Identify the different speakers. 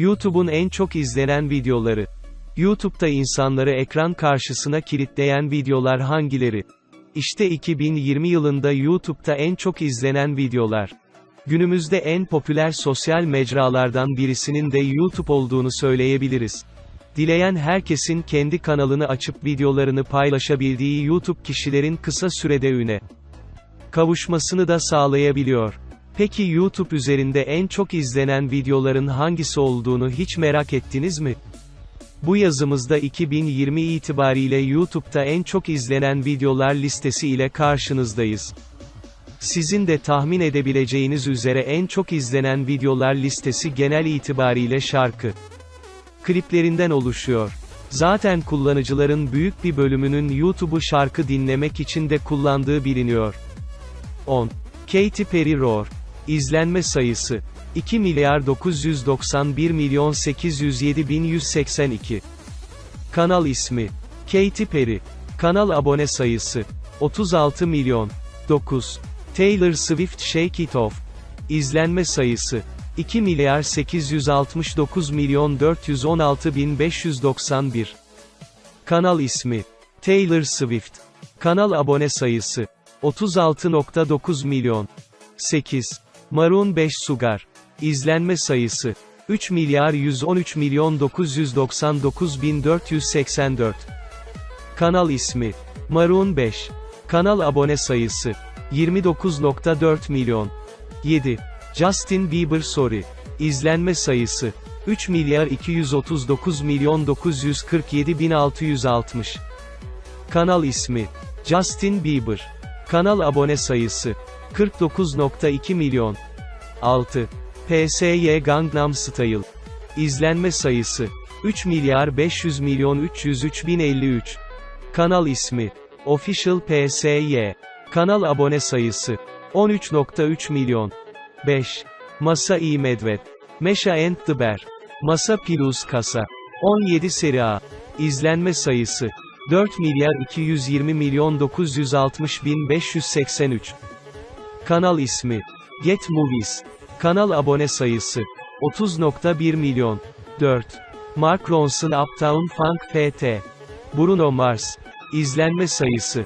Speaker 1: YouTube'un en çok izlenen videoları. YouTube'da insanları ekran karşısına kilitleyen videolar hangileri? İşte 2020 yılında YouTube'da en çok izlenen videolar. Günümüzde en popüler sosyal mecralardan birisinin de YouTube olduğunu söyleyebiliriz. Dileyen herkesin kendi kanalını açıp videolarını paylaşabildiği YouTube kişilerin kısa sürede üne kavuşmasını da sağlayabiliyor. Peki YouTube üzerinde en çok izlenen videoların hangisi olduğunu hiç merak ettiniz mi? Bu yazımızda 2020 itibariyle YouTube'da en çok izlenen videolar listesi ile karşınızdayız. Sizin de tahmin edebileceğiniz üzere en çok izlenen videolar listesi genel itibariyle şarkı kliplerinden oluşuyor. Zaten kullanıcıların büyük bir bölümünün YouTube'u şarkı dinlemek için de kullandığı biliniyor. 10. Katy Perry Roar. İzlenme sayısı. 2 milyar 991 milyon 807 bin 182. Kanal ismi. Katy Perry. Kanal abone sayısı. 36 milyon. 9. Taylor Swift Shake It Off. İzlenme sayısı. 2 milyar 869 milyon 416 bin 591. Kanal ismi. Taylor Swift. Kanal abone sayısı. 36.9 milyon. 8. Maroon 5 Sugar. İzlenme sayısı. 3 milyar 113 milyon 999 bin 484. Kanal ismi. Maroon 5. Kanal abone sayısı. 29.4 milyon. 7. Justin Bieber Sorry. İzlenme sayısı. 3 milyar 239 milyon 947 bin 660. Kanal ismi. Justin Bieber. Kanal abone sayısı. 49.2 milyon. 6. PSY Gangnam Style. İzlenme sayısı. 3 milyar 500 milyon 303 bin 53. Kanal ismi. Official PSY. Kanal abone sayısı. 13.3 milyon. 5. Masa i Medved. Meşa and the Bear. Masa Piluz Kasa. 17 seri A. İzlenme sayısı. 4 milyar 220 milyon 960 bin 583. Kanal ismi. Get Movies. Kanal abone sayısı. 30.1 milyon. 4. Mark Ronson Uptown Funk PT. Bruno Mars. İzlenme sayısı.